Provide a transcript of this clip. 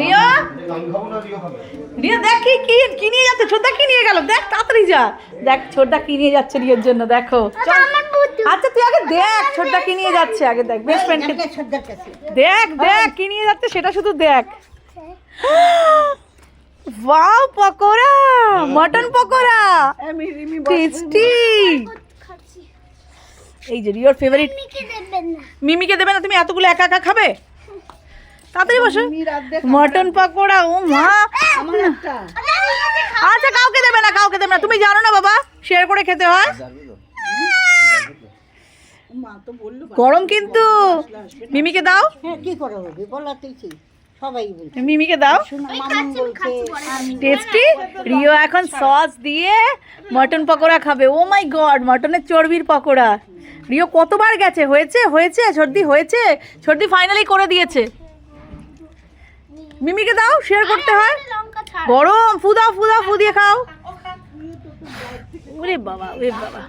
রিয়া? রিয়া দেখ কি কি কি নিয়ে যাচ্ছে? ছোটদা কি নিয়ে গেল? দেখ তাড়াতাড়ি যা। দেখ ছোটদা কি নিয়ে যাচ্ছে রিয়ার জন্য দেখো। আচ্ছা তুই আগে দেখ ছোটদা কি নিয়ে যাচ্ছে আগে দেখ বেস্ট ফ্রেন্ডকে দেখ দেখ কি নিয়ে যাচ্ছে সেটা শুধু দেখ। Wow pakora mutton pakora. Tasty. এই যে রিওর ফেভারিট মিমিকে দেবে না তুমি এতগুলো একা একা খাবে? তাড়াতাড়ি বসো। মটন পকোড়া ও মা। আচ্ছা কাউকে দেবে না কাউকে দেবে না। তুমি জানো না বাবা শেয়ার করে খেতে হয়। গরম কিন্তু। মিমিকে দাও। হ্যাঁ কি করে হবে মিমিকে দাও। টেস্টি? রিও এখন সস দিয়ে মটন পকোড়া খাবে। ও মাই গড মটনের চর্বির পকোড়া। রিও কতবার গেছে? হয়েছে হয়েছে সর্দি হয়েছে? সর্দি ফাইনালি করে দিয়েছে। মিমিকে দাও শেয়ার করতে হয়। গরম ফুদা ফুদা ফু দাও ফু দিয়ে খাও ওরে বাবা ওরে বাবা।